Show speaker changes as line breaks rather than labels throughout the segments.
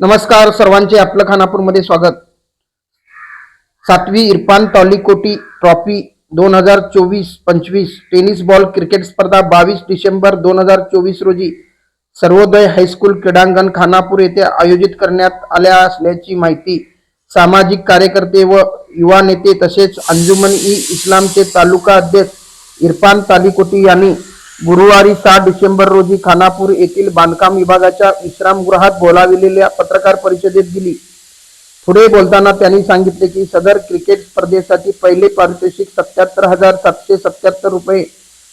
नमस्कार सर्वांचे आपलं खानापूरमध्ये स्वागत. सातवी इरफान टॉलिकोटी ट्रॉफी दोन हजार चोवीस पंचवीस टेनिस बॉल क्रिकेट स्पर्धा बावीस डिसेंबर दोन हजार चोवीस रोजी सर्वोदय हायस्कूल क्रीडांगण खानापूर येथे आयोजित करण्यात आल्या असल्याची माहिती सामाजिक कार्यकर्ते व युवा नेते तसेच अंजुमन ई इस्लामचे तालुका अध्यक्ष इरफान तालिकोटी यांनी गुरुवारी सहा डिसेंबर रोजी खानापूर येथील बांधकाम विभागाच्या विश्रामगृहात बोलाविलेल्या पत्रकार परिषदेत दिली. पुढे बोलताना त्यांनी सांगितले की सदर क्रिकेट स्पर्धेसाठी पहिले पारितोषिक सत्याहत्तर हजार सातशे सत्याहत्तर रुपये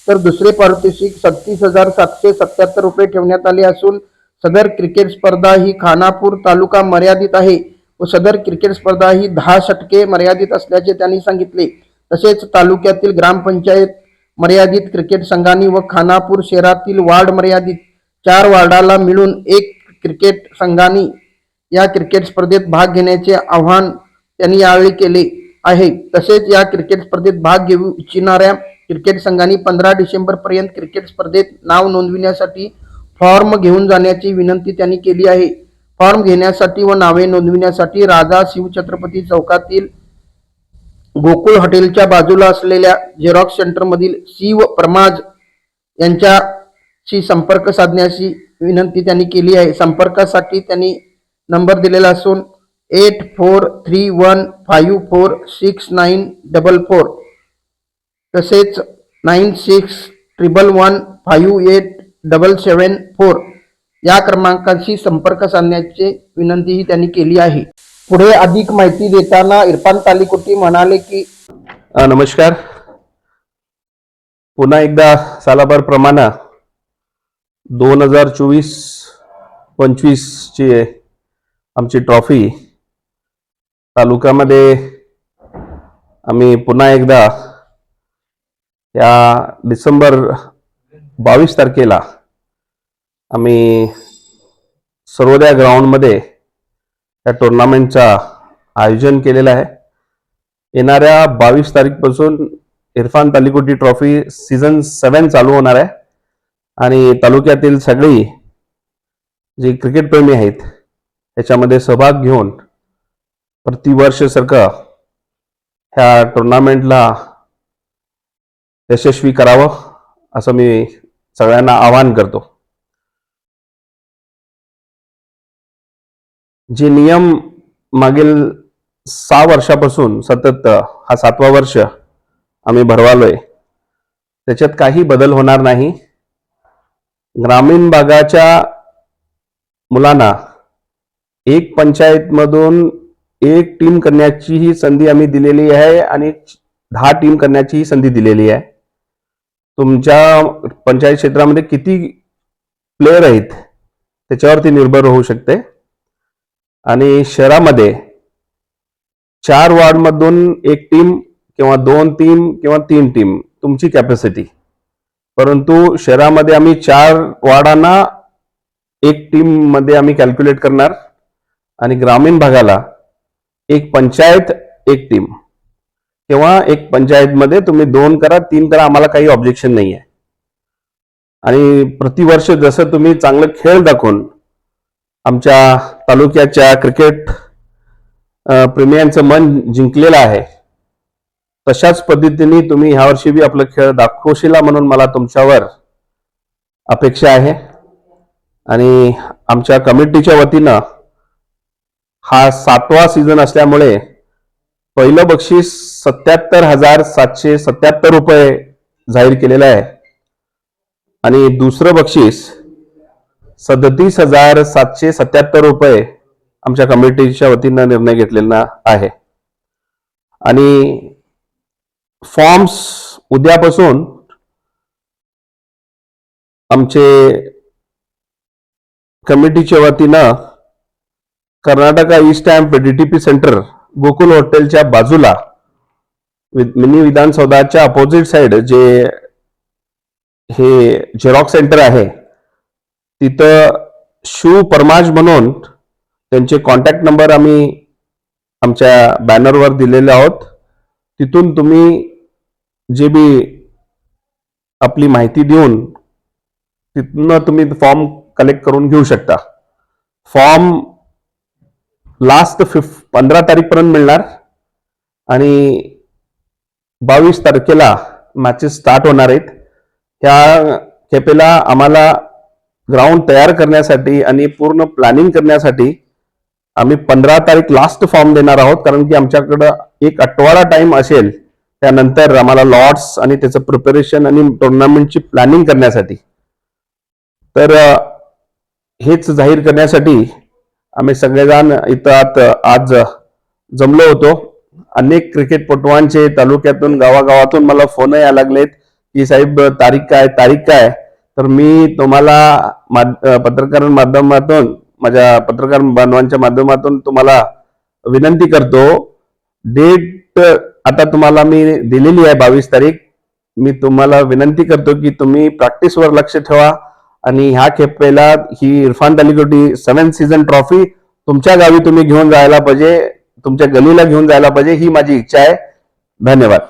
तर दुसरे पारितोषिक सत्तीस हजार सातशे सत्याहत्तर रुपये ठेवण्यात आले असून सदर क्रिकेट स्पर्धा ही खानापूर तालुका मर्यादित आहे व सदर क्रिकेट स्पर्धा ही दहा षटके मर्यादित असल्याचे त्यांनी सांगितले. तसेच तालुक्यातील ग्रामपंचायत मर्यादित क्रिकेट संघांनी व खानापूर शहरातील वार्ड मर्यादित चार वार्डाला मिळून एक क्रिकेट संघांनी या क्रिकेट स्पर्धेत भाग घेण्याचे आव्हान त्यांनी यावेळी केले आहे. तसेच या क्रिकेट स्पर्धेत भाग घेऊ इच्छिणाऱ्या क्रिकेट संघांनी पंधरा डिसेंबर पर्यंत क्रिकेट स्पर्धेत नाव नोंदविण्यासाठी फॉर्म घेऊन जाण्याची विनंती त्यांनी केली आहे. फॉर्म घेण्यासाठी व नावे नोंदविण्यासाठी राजा शिवछत्रपती चौकातील गोकुळ हॉटेलच्या बाजूला असलेल्या झेरॉक्स सेंटरमधील शिव प्रमाज यांच्याशी संपर्क साधण्याची विनंती त्यांनी केली आहे. संपर्कासाठी त्यांनी नंबर दिलेला असून eight four three one five four six nine double four तसेच nine six triple one five eight double seven four या क्रमांकाशी संपर्क साधण्याची विनंतीही त्यांनी केली आहे. पुढे अधिक माहिती देताना इरफान तालिकोटी म्हणाले की
नमस्कार. पुन्हा एकदा सालाबार प्रमाण दोन हजार चोवीस पंचवीसची आमची ट्रॉफी. तालुक्यामध्ये आम्ही पुन्हा एकदा या डिसेंबर बावीस तारखेला आम्ही सर्वोदया ग्राउंडमध्ये या टुर्नामेंटचा आयोजन केलेलं आहे. येणाऱ्या बावीस तारीखपासून Irfan Talikoti trophy season seven चालू होणार आहे. आणि तालुक्यातील सगळी जी क्रिकेटप्रेमी आहेत याच्यामध्ये सहभाग घेऊन प्रतिवर्षसारखं ह्या टुर्नामेंटला यशस्वी करावं असं मी सगळ्यांना आवाहन करतो. जे नियम मागील सहा वर्षापासून सतत हा सातवा वर्ष आम्ही भरवालोय त्याच्यात काही बदल होणार नाही. ग्रामीण भागाच्या मुलांना एक पंचायतमधून एक टीम करण्याची ही संधी आम्ही दिलेली आहे आणि दहा टीम करण्याची ही संधी दिलेली आहे. तुमच्या पंचायत क्षेत्रामध्ये किती प्लेयर आहेत त्याच्यावरती निर्भर होऊ शकते. आणि शहरामध्ये चार वॉर्डमधून एक टीम किंवा दोन टीम किंवा तीन टीम तुमची कॅपॅसिटी परंतु शहरामध्ये आम्ही चार वॉर्डांना एक टीममध्ये आम्ही कॅल्क्युलेट करणार आणि ग्रामीण भागाला एक पंचायत एक टीम किंवा एक पंचायतमध्ये तुम्ही दोन करा तीन करा आम्हाला काही ऑब्जेक्शन नाही आहे आणि प्रतिवर्ष जसं तुम्ही चांगलं खेळ दाखवून आमच्या तालुक्याच्या क्रिकेट प्रेमियांचं मन जिंकलेलं आहे. तशाच पद्धतीने तुम्ही ह्यावर्षी बी आपलं खेळ दाखवशिला म्हणून मला तुमच्यावर अपेक्षा आहे. आणि आमच्या कमिटीच्या वतीनं हा सातवा सीझन असल्यामुळे पहिलं बक्षीस सत्याहत्तर हजार सातशे सत्याहत्तर रुपये जाहीर केलेलं आहे. आणि दुसरं बक्षीस सदतीस हजार सातशे सत्याहत्तर रुपये आमच्या कमिटीच्या वतीनं निर्णय घेतलेला आहे. आणि फॉर्म्स उद्यापासून आमचे कमिटीच्या वतीनं Karnataka east stamp DTP centre Gokul हॉटेलच्या बाजूला वि- मिनी विधानसौधाच्या अपोजिट साइड जे हे झेरॉक्स सेंटर आहे तिथं शिव परमाज म्हणून त्यांचे कॉन्टॅक्ट नंबर आम्ही आमच्या बॅनरवर दिलेले आहोत. तिथून तुम्ही जे बी आपली माहिती देऊन तिथनं तुम्ही फॉर्म कलेक्ट करून घेऊ शकता. फॉर्म लास्ट फिफ पंधरा तारीखपर्यंत मिळणार आणि बावीस तारखेला मॅचेस स्टार्ट होणार आहेत. ह्या खेपेला आम्हाला ग्राउंड तयार करण्यासाठी आणि पूर्ण प्लॅनिंग करण्यासाठी आम्ही पंधरा तारीख लास्ट फॉर्म देणार आहोत कारण की आमच्याकडं एक आठवडा टाइम असेल त्यानंतर आम्हाला लॉट्स आणि त्याचं प्रिपरेशन आणि टुर्नामेंटची प्लॅनिंग करण्यासाठी. तर हेच जाहीर करण्यासाठी आम्ही सगळेजण इथं आज जमलो होतो. अनेक क्रिकेटपटूंचे तालुक्यातून गावागावातून मला फोन यायला लागलेत की साहेब तारीख काय तारीख काय? तर मी तुम्हाला माध- पत्रकार माध्यमातून माझ्या पत्रकार बांधवांच्या माध्यमातून तुम्हाला विनंती करतो. डेट आता तुम्हाला मी दिलेली आहे बावीस तारीख. मी तुम्हाला विनंती करतो की तुम्ही प्रॅक्टिसवर लक्ष ठेवा आणि ह्या खेपेला ही Irfan Talikoti seven season trophy तुमच्या गावी तुम्ही घेऊन जायला पाहिजे तुमच्या गलीला घेऊन जायला पाहिजे ही माझी इच्छा आहे. धन्यवाद.